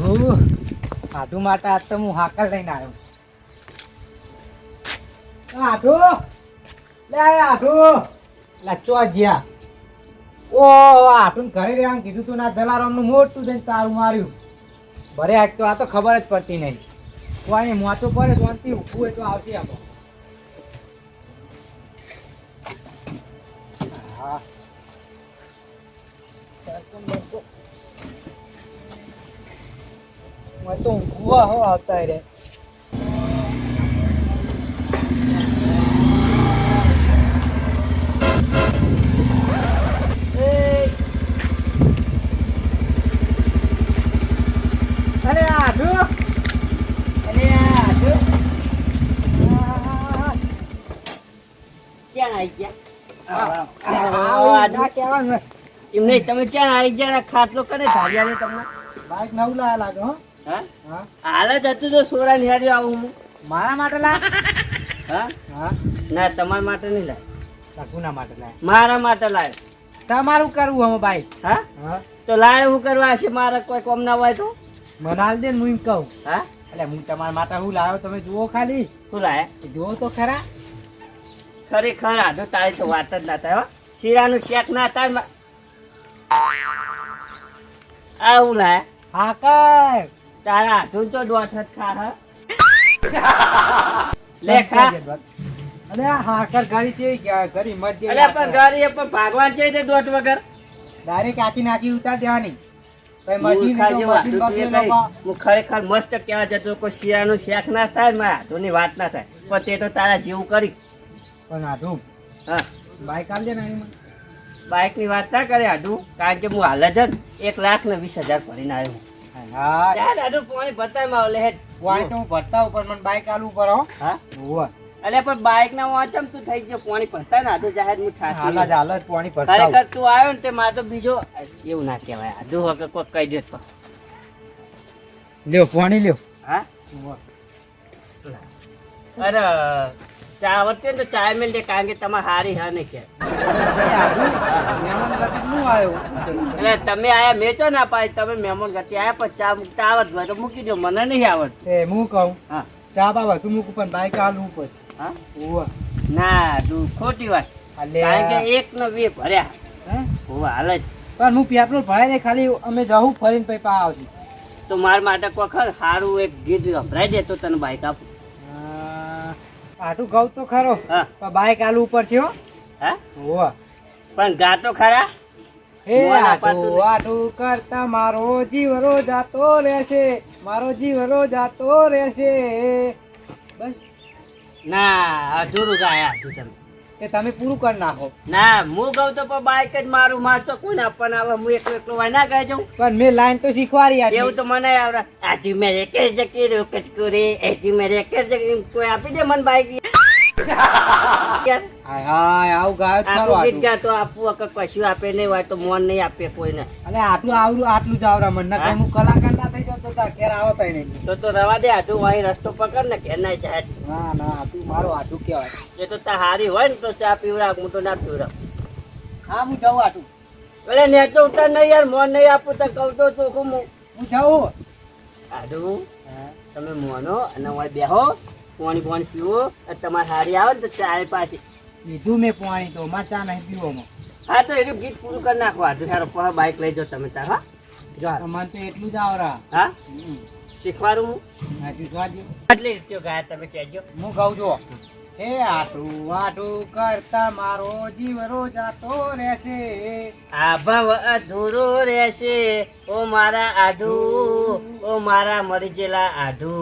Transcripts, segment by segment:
આધુ. માટે આજ તો હું હાકર લઈને આવ્યો. આધુ. લે આધુ. લચ્ચો ગયા ઓ આઠું ઘરે કીધું તું ના દલારામનું મોટું થઈને તારું માર્યું. ભરે આજ તો આ તો ખબર જ પડતી નહીં. કોઈ મોટું પડે શાંતિ ઊભું હોય તો આવતી આપો હા. મેં તો ઊંઘવા હો આવતા રે. એમને તમે ક્યાં આવી ગયા? ખાટલો કરે આવે તમને? બાઈક નવું લાગે હા. હા? હા? હાલ જ હતું તો સોરા નિહાળ્યો આવું હું. મારા માટે લા હા? હા? ના તમારા માટે નહીં લાય. કુના માટે લાય. મારા માટે લાય. તમારું કરવું હવે ભાઈ. હા? હા? તો લાય હું કરવા છે મારે કોઈ કોમ ના હોય તો? મને હાલ દે હું એમ કહું. હા? એટલે હું તમારા માટે હું લાવ્યો તમે જુઓ ખાલી. શું લાય? જુઓ તો ખરા. ખરેખર આધો તારી તો વાત જ ના થાય હો. શીરાનું શેક ના થાય આવું લાય. હા કર. તારા હાથું તો દોઢ જ ખા હા? લે ખા. અરે આ હાકર ગાડી છે ગરી મત અરે પણ ગાડી પણ ભાગવાન છે તે દોઢ વગર. ડાયરેક્ટ આખી નાખી ઉતાર દેવાની. તો હાથું તું હું ખરેખર મસ્ત કહેવા જતો કોઈ શિયાળનું શેખ ના થાય મારા હાથોની વાત ના થાય. પણ તે તો તારા જેવું કરી. પણ આધુ હા. બાઈક આલ દે ને એમાં. બાઇકની વાત ના કરે આધુ કારણ કે હું હાલ જ એક લાખ ને વીસ હજાર ભરીને આવ્યો. હા. ચાલ પાણી ભરતા માં લે હેડ. તો હું ભરતા ઉપર મને બાઈક આલવું પર હો. હા? હોવે. અલે પણ બાઇક ના વાંચમ તું થઈ ગયો પાણી ભરતા ને આડું જાહેર હું હાલ થાકી હાલ પાણી ભરતા ખરેખર તું આવ્યો ને તે મારે તો બીજો એવું ના કહેવાય. આડું હવે કોઈ કહી દે તો લ્યો પાણી લ્યો. હા? અરે ચા આવડતી તો ચા મેલ દે કારણ કે તમે હારી હા નહીં કે. એટલે તમે આયા મેચો ના પાડી તમે મહેમાન ગતિ આયા પણ ચા મૂકતા આવડત હોય તો મૂકી દો મને નહીં આવડત. એ હું કહું હા. ચા બાબા તું મૂકું પણ બાઈક આલું પછી હા? ઓવા ના તું ખોટી વાત. કારણ કે એક ને બે ભર્યા. હે? હોવા હાલ જ. પણ હું પેટ્રોલ ભરાય ને ખાલી અમે જવું ફરીને પછી પા આવશું તો મારા માટે કોઈ ખર સારું એક ગીત સંભળાઈ દે તો તને બાઈક આપું. આ, આટલું ઘઉં તો ખરો પણ બાઈક આલુ ઉપર છે હો. હા? હોવે. પણ ગાતો ખરા? હે આટું નહીં. કરતા મારો જીવરો જાતો રહેશે મારો જીવરો જાતો રહેશે. બસ. ના અધૂરું ગાયા તું તમે. તે તમે પૂરું કરી નાખો ના હું કહું તો બાઈક જ મારું મારતો કોઈને આપવાને આવે હું એકલો એકલો વાય ના ગાઈ જાઉં પણ મેં લાઈન તો શીખવાડી આટલી. એવું તો મને આવડે આજી મેરે કે જકી રો કચકુરે એજી મેરે કે જકી કોઈ આપી દે મને બાઈક હાય હાય આવું ગાયો ગીત. ગાતો આપવું કશું આપે નહીં હોય તો મોન નહીં આપે કોઈને અને આટલું આવડું આટલું જ આવરા મને? હું કલાકાર તા નહીં. તો તો રવા દે આટલું વાહી રસ્તો પકડ ને કે ના જાય. ના ના આટલું મારું આટલું કહેવાય. એ તો તા હારી હોય ને તો ચા પીવડા હું તો ના પીવડા હા હું જાઉં આટલું એટલે ને તો ઉતાર નહીં યાર મોન નહીં આપું તો કહું તો ચોખ્ખું હું હું જાઉં. આડું તમે મોનો અને હું બેહો પાણી પાણી પીવો અને તમારે હારી આવે ને તો ચાય પાછી. લીધું મેં પાણી તો માં ચા નહીં પીવો હા તો એનું ગીત પૂરું કરી નાખો આડું સારો બાઈક લઈ જાઓ તમે તાર હાલ. તો એટલું જ આવરા. હા? શીખવાડું હું? હા, શીખવાડજો. આટલી રીતે ગાય તમે કહેજો. હું કહું છું હે આટું આટું કરતા મારો જીવરો જાતો રહેશે. આ ભવ અધૂરો રહેશે. ઓ મારા આધુ ઓ મારા મરી આધુ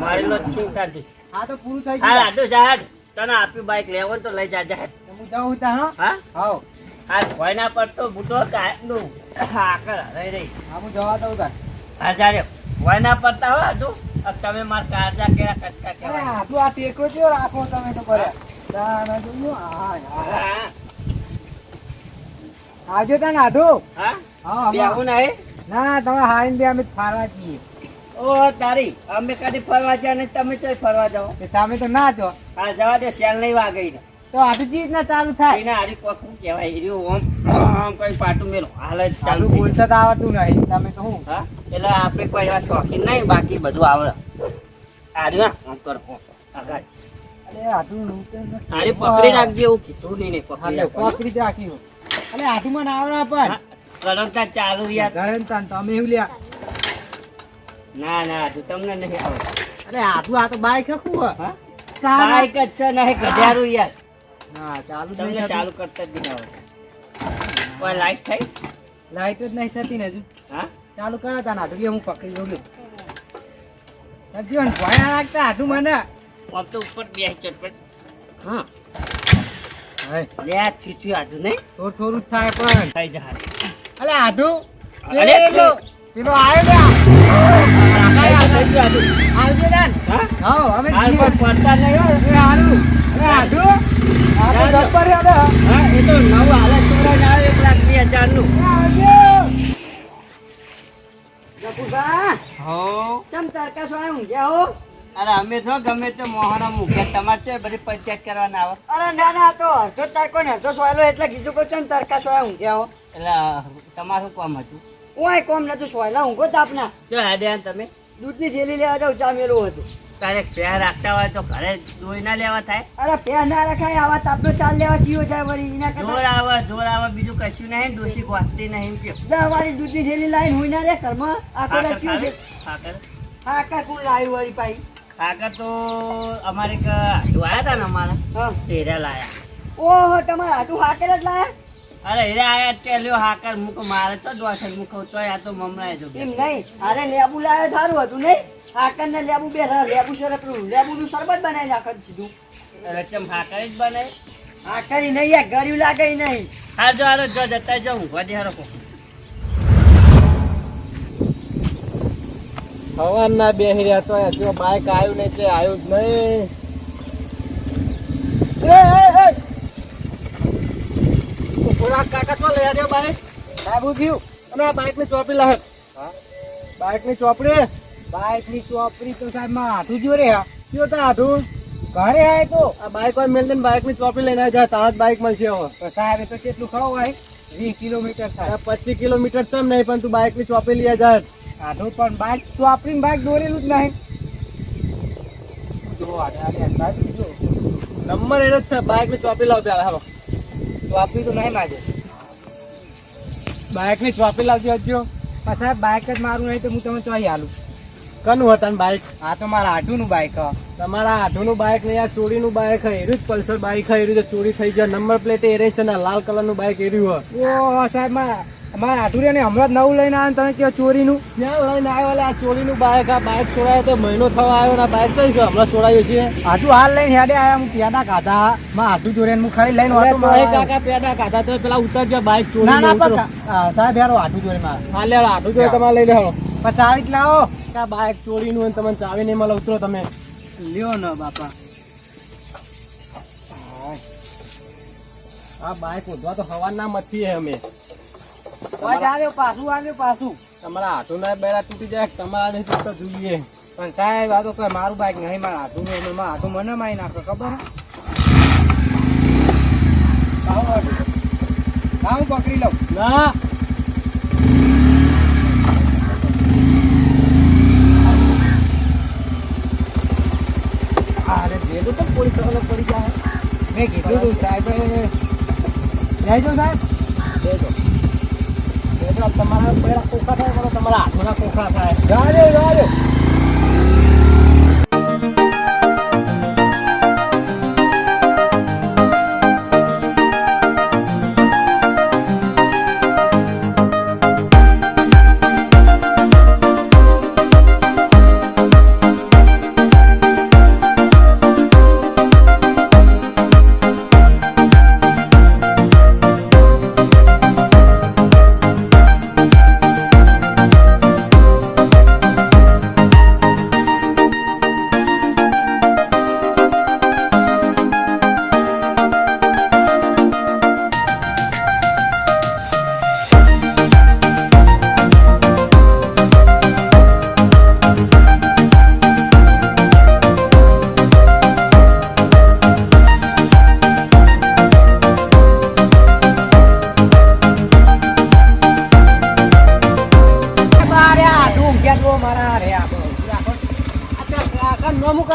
મારેલો જ છે તો પૂરું થઈ ગયું. આધુ જહાજ તને આપ્યું બાઈક લેવો તો લઈ જા જહાજ હું જાઉં હો? હા? આ ભોયના પર તો બુટો કાઢનું આકર રહી રહી. હા હું જવા દઉં તાર. આચાર્ય કોઈના પડતા હો તું તમે માર કાજા કેરા કટકા કહેવાય. આટલું આ ટેકો જેવો રાખો તમે તો કરે તાને જોયું? હાય, હાય. હા. આવજો તાને આઢું. હા? હા બે આવું અમે- નહીં? ના તમે હાઈન બે અમે ફારવા જઈએ. ઓ તારી અમે કદી ફરવા જાય ને તમે તો ફરવા જાઓ. તમે તો ના જો આ જવા દે સેલ નહીં વાગઈ ને. તો આટલું ચીજ ના ચાલુ થાય. એના હારી કોકું કહેવાય એર્યું ઓમ ઓમ કઈ પાટું મેલો. હાલ ચાલુ. બોલતા તો આવડતું નહીં. તમે તો હું હા એટલે આપણે કોઈ એવા શોખીન નહીં બાકી બધું આવડે. આર્યું આમ કર આગળ. અરે. પકડી રાખજે એવું કીધું નહીં પકડી રાખી રાખ્યું અરે આટું મને આવડે પણ. ગરમતા ચાલુ યાર ગરમતા તમે એવું લ્યા. ના ના આટું તમને નહીં આવડે અરે આટું આ તો બાઈક હકું. હા? બાઈક જ છે નહીં ગઢારું યાર. ના ચાલુ તમને ચાલુ કરતા જ આવડતું કોઈ લાઈટ થઈ? લાઈટ જ નહીં થતી ને હજુ. હા? ચાલુ કરો આટલું હું પકડી દઉં લે. કરજો ને ભયા લાગતા આટલું મને. આમ તો ઉપર બે ચટપટ હા. લે આ છીચ્યું આજુ નહીં? થોડું થોડું જ થાય પણ. થઈ જા અલે પેલો આવ્યો ને. આવજે હા? હા અમે હાલ પડતા નહીં હો. અરે આટલું અરે અમે તો ગમે તે મોહરા મૂકે તમારે છે બધી પંચાયત કરવાના આવે. અરે ના ના તો અડધો તરકો ને અડધો સોયલો એટલે કીધું કે ચમ તરકા સોય ઊંઘ્યા હો એટલે તમારું કોમ હતું? કોઈ કોમ નતું સોયલા ઊંઘો તાપના જો આડે તમે. દૂધની થેલી લેવા જાવ ચા મેલું હતું. તારે પેર રાખતા હોય તો ઘરે દોઈ ના લેવા થાય. અરે પે ના રખાય આવા તાપનો ચાલ લેવા જીવો જાય વળી એના જોર આવે જોર આવે બીજું કશું નહીં દોષી વાંચતી નહીં કે અમારી દૂધની થેલી લાઈન હોય ના રે ઘરમાં. આકર ચીવ છે. આકર આકર કોણ લાવ્યું વળી પાઈ? આકર તો અમારે આયા હતા ને અમારા. હા. તેરા લાયા. ઓહો તમારા હાટું હાકર જ લાયા? અરે હીરે આયા ટેલ્યો હાકર મુક મારે તો દોઠ મૂકો તો આ તો મમરાય જો એમ નહીં? અરે લેબુ લાયા સારું હતું નહીં? હાકર ને લેબુ બે લેબુ લેબુ પેલું લેબુ નું શરબત બનાવી નાખે સીધું રચમ હાકર જ બને હાકરી નહીં યાર ગળ્યું લાગે નહીં. હા જો હારો જો જતા જાઉં વધી હારો કો ના બેહી હિર્યા તો જો બાઈક આવ્યું નહીં તે આવ્યું જ નહીં. એ એ એ! થોડા કાકા તો લઈ આવ્યો બાઈક સાહેબ થયું. અને આ બાઈકની ચોપડી લાહે બાઈકની ચોપડી. બાઈકની ચોપડી તો સાહેબમાં હાથું જો રે કયો તા હાથું ઘરે આય તો? આ બાઈક વાળ મેલ દઈને બાઈકની ચોપડી લઈને જાય તારા જ બાઈક મળશે હવે. તો સાહેબ એ તો કેટલું ખાવ હોય વીસ કિલોમીટર થાય. પચીસ કિલોમીટર ચમ નહીં પણ તું બાઈકની ચોપડી લઈ જાય આનું પણ બાઈક ચોપડીને બાઈક દોરેલું જ નહીં. જો આડે આડે સાહેબ જો નંબર એનો જ છે બાઈકની ચોપડી લાવ પેલા હાલો. ચોપડી તો નહીં માજે બાઈકની ચોપડી લાવજો હજો પણ સાહેબ બાઈક જ મારું નહીં તો હું તમે ચોઈ હાલું. કનું હતા બાઈક આ તો મારા આઠુનું બાઈક તમારા આઠુનું બાઈક ને આ ચોરીનું બાઈક હે એરું જ પલ્સર બાઈક હે એરું ચોરી થઈ જાય નંબર પ્લેટ એરે છે ને લાલ કલરનું બાઈક એર્યું હોય ઓ સાહેબ મારા અમારા આઠુરિયાને હમણાં જ નવું લઈને આવ્યા ને તમે કહો ચોરીનું? ક્યાં લઈને આવ્યો એટલે આ ચોરીનું બાઇક આ બાઇક છોડાયો તો મહિનો થવા આવ્યો ને આ બાઈક કઈ છે? હમણાં છોડાયું છે. હાથું હાલ લઈને હેડે આવ્યા હું પેડા કાઢા. માં હાથું જોડે હું ખાલી લઈને ઓટો કાકા પેડા કાઢા તો પેલા ઉતરજો બાઇક ચોરી ના ના સાહેબ હેડો હાથું ચોરી મારે. હા લેડો હાથું ચોરી તમારે લઈ લેવો પછી ચાવી જ લાવો. આ બાઈક ચોરીનું નું તમે તમને ચાવી નહીં મળે ઉતરો તમે. લ્યો ને બાપા. આ બાઈક ઉધવા તો હવાના મથી હે અમે. આવ્યો પાછું આવ્યો પાછું. તમારા હાથું ના બેડા તૂટી જાય તમારા નહીં તૂટતા જોઈએ. પણ સાહેબ આ તો કઈ મારું બાઈક નહીં મારા હાથું નહીં મારા હાથું મને મારી નાખો ખબર હે? પકડી લઉં. ના. અરે ભેગું તો પોલીસ વાળો પડી જાય મેં કીધું સાહેબ લઈ જાઓ સાહેબ. લેજો. તમારા પહેલા કોખા થાય તમારા હાથમાં કોખા થાય જાજો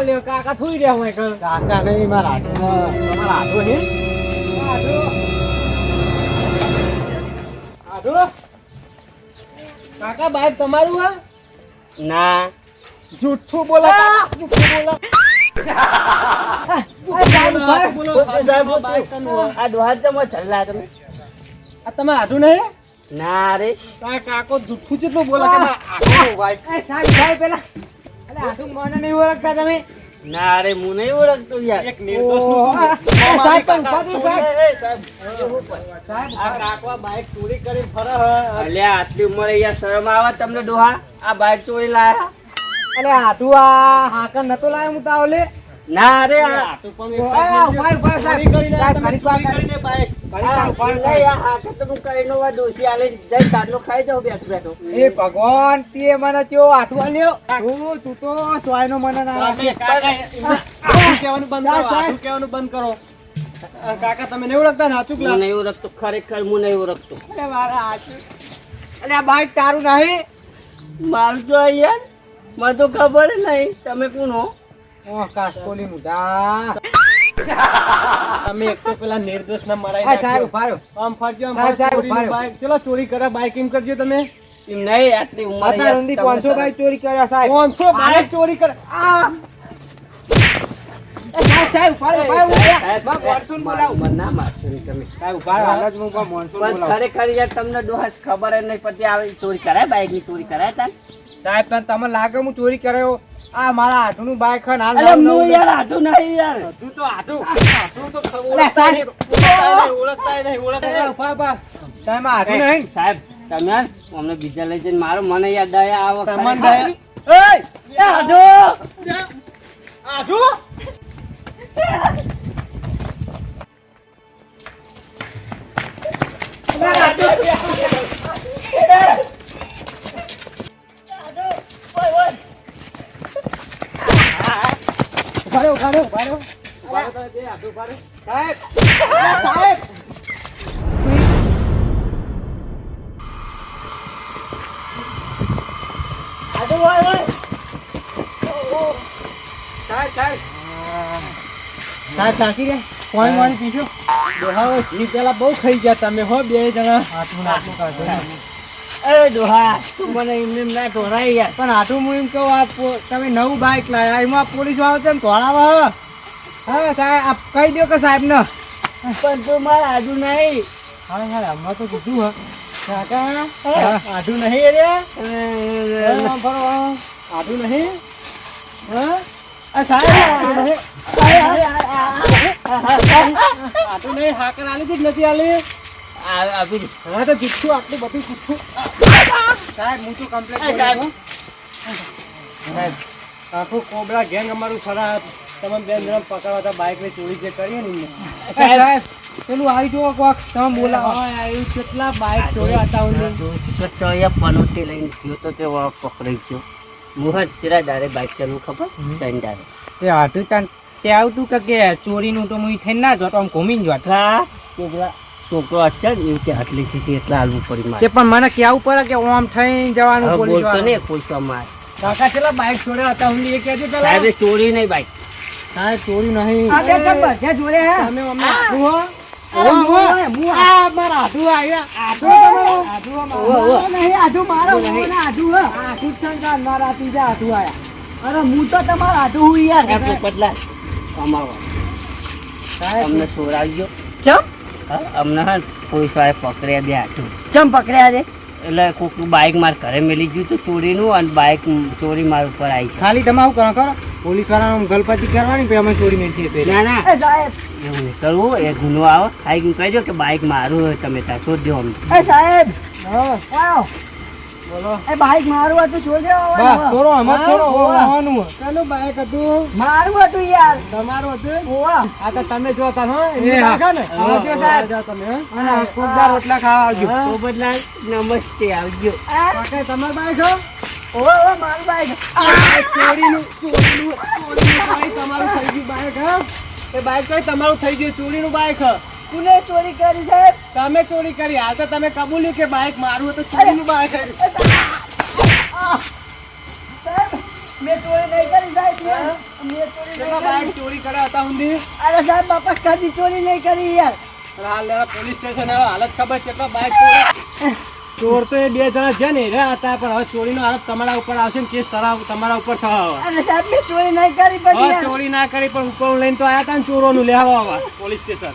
કાકા થોઈ રહ્યા હોય કર કાકા નહીં મારા તમારા આટુ હે આઢો કાકા બાઈક તમારું હા ના. જૂઠું બોલો જૂઠું બોલો. સાહેબ બોલો સાહેબ બાઈક કનું હોય. આ દોહાર જમો તમે. આ નહીં? ના રે. તારા કાકો જૂઠું જેટલું બોલે કે ના, આઢું બાઈક એ સાહેબ સાહેબ પેલા. અલે મને નહીં ઓળખતા તમે. ના રે હું નહીં ઓળખતો યાર. એક બાઈક ચોરી કરી ફરે અલ્યા આટલી ઉંમરે યાર શરમ આવે તમને ડોહા? આ બાઈક ચોરી લાયા? અલે આટુ આ હાકર નતો લાયો હું તાવલે? ના રે આ આઢું પણ એ ભગવાન તે મને ત્યો તું તું તો મને ના કાકા, કાકા, એમને આઢું કહેવાનું બંધ કરો, બંધ કરો. કાકા તમે નહીં ઓળખતા ને? હાચુક કલા નહીં ઓળખતો ખરેખર હું નહીં ઓળખતો. મારા હાચું. અલે આ બાઈક તારું નહીં. મારું તો યાર મને તો ખબર નહીં. તમે કોણ હો? ઓ કાસ્કોલી મુઢા તમે એક તો પેલા નિર્દોષ ના મરાઈ સાહેબ નાખ્યો. આમ ફરજો આમ સાહેબ, ફરજો, સાહેબ, ચોરીનું ઊભા રહ્યો. બાઈક. ચલો ચોરી કરે બાઈક એમ કરજો તમે. એમ નહીં આટલી ઉંમરે અત્યાર સુધી તમને 500 બાઈક ચોરી કર્યા સાહેબ. પાંચસો બાઈક ચોરી કરે આ! સાહેબ સાહેબ ઊભા રહ્યો, ઊભા રહ્યો, ઊભા સાહેબ, મોનસૂન બોલાવો. મને ના મારશો તમે. સાહેબ ઊભા હાલ જ હું મોનસૂન પણ ખરેખર યાર તમને ડોહાસ ખબર જ નહીં પડતી આવી ચોરી કરાય બાઈકની ચોરી કરાય તાર સાહેબ તને તમે લાગે હું ચોરી કર્યો આ મારા હાથનું બાઈક છે ને હાલ અરે હું યાર આટું નહીં યાર તું તો આઢું આઢું તો. ઓળખતાય નહીં, ઓળખતા નહીં, ઓળખતા નહીં. ઊભા, તમે સાહેબ હાથું નહીં સાહેબ તમે અમને બીજા લઈ જઈને મારો મને યાદ દયા આવો તમને. દયા- એ આઢું! આઢું? ઊભા રહ્યો, ઊભા રહ્યો, સાહેબ સાહેબ તાકી રે પાણી વાણી પીશો ડોહાઓ જીભ પેલા બહુ ખાઈ ગયા તમે હો બે જણા હાથમાં નાખું કાઢો ડોહા તું મને એમ એમ ના ઢોરાય યાર. પણ હાથું હું એમ કહું આ તમે નવું બાઇક લાવ્યા. એમાં પોલીસ વાળો છે ને ધોળાવા હે. સાહેબ કહી દો કે સાહેબને પણ તું મારા આજુ નહીં. હા હા હમણાં તો કીધું હે. કાકા આઢું નહીં અરે. આઢું નહીં. હા. સાહેબ આઢું નહીં? હાકર આલી હતી નથી આલી? આ આપી હા તો જુઠ્ઠું આટલું બધું જુઠ્ઠું સાહેબ હું તો કમ્પ્લેટ સાહેબ. સાહેબ આખું કોબરા ગેંગ અમારું ખરા તમે બેન જણા પકડવા હતા બાઇકની ચોરી જે કરી ને સાહેબ. પેલું આવી જુઓ કોક તમે બોલાવો. હા, આવ્યું કેટલા બાઇક ચોર્યા હતા હું પનોતી લઈને ગયો તો તે પકડાઈ ગયો. મુહત તેરા દારે બાઇક ચાલવું ખબર? દારે. તે હાથું ત્યાં તે આવતું કે ચોરીનું તો હું થઈને ના જોતો આમ ઘૂમીને જોત છોકરો અચ્છા ને એવી રીતે આટલી થી એટલે હાલવું પડી મારે. પણ મને કેવું પડે કે ઓમ થઈ જવાનું બોલતો ને કોઈ સમાજ કાકા કેટલા બાઇક ચોર્યા હતા હું એ કહેજો સાહેબે ચોરી નહીં બાઈક. સાહેબ ચોરી નહીં. આ બે ચંબર જે જોડે હે. તમે અમને હો? અરે મારા હાથું. હાથું મારો મારો, હે. હાથું છે મારા હાથું તો તમારો આધુ હું યાર. અમને છોડાવજો ચમ. હા અમને હા પોલીસવાળા પકડ્યા બે હાથું. ચમ પકડ્યા છે? એટલે કોક બાઈક માર ઘરે મેલી ગયું તો ચોરીનું અને બાઈક ચોરી માર ઉપર આવી ખાલી તમે આવું કરો કરો. પોલીસવાળા ગલપતિ કરવાની પછી અમે ચોરી મેળવી ના ના. સાહેબ. એવું નહીં કરવું એ ગુનો આવો. ખાઈ ગયું કહી દો કે બાઈક મારું હોય તમે ત્યાં શોધજો અમને. સાહેબ. બોલો. એ બાઈક મારું હતું બસ જ હોવાનું મારું હતું યાર. તમારું હતું ઓવા. આ તો તમે જોતા હો એ કાકા ને. હા, સાહેબ. તમે અને રોટલા ખાવા આવજો. નમસ્તે આવજો. આ, કાકા તમારું બાઇક હો? ઓવા ઓવા મારું બાઈક. આ? ચોરીનું ચોરીનું ચોરીનું બાઈક તમારું થઈ ગયું બાઈક હા? એ બાઈક કઈ તમારું થઈ ગયું ચોરીનું બાઈક હ. કોને ચોરી કરી સાહેબ? તમે ચોરી કરી. હાલ તો તમે કબૂલ્યું કે બાઈક મારું હતું ચોરીનું બાઈક સાહેબ મેં ચોરી નહીં કરી સાહેબ મેં મેં ચોરી નહીં બાઇક ચોરી કર્યા હતા ઊંધી? અરે સાહેબ બાપા કદી ચોરી નહીં કરી યાર. હાલ પોલીસ સ્ટેશન આવ્યો હાલત ખબર કેટલા બાઇક ચોરી ચોર તો એ બે જણા છે ને રહ્યા હતા પણ હવે ચોરીનો આરોપ તમારા ઉપર આવશે ને કેસ તમારા ઉપર થવા અરે સાહેબ મેં ચોરી નહીં કરી ચોરી ના કરી પણ ઉપર લઈને તો આયા હતા ને ચોરોનું. લેવા પોલીસ સ્ટેશન.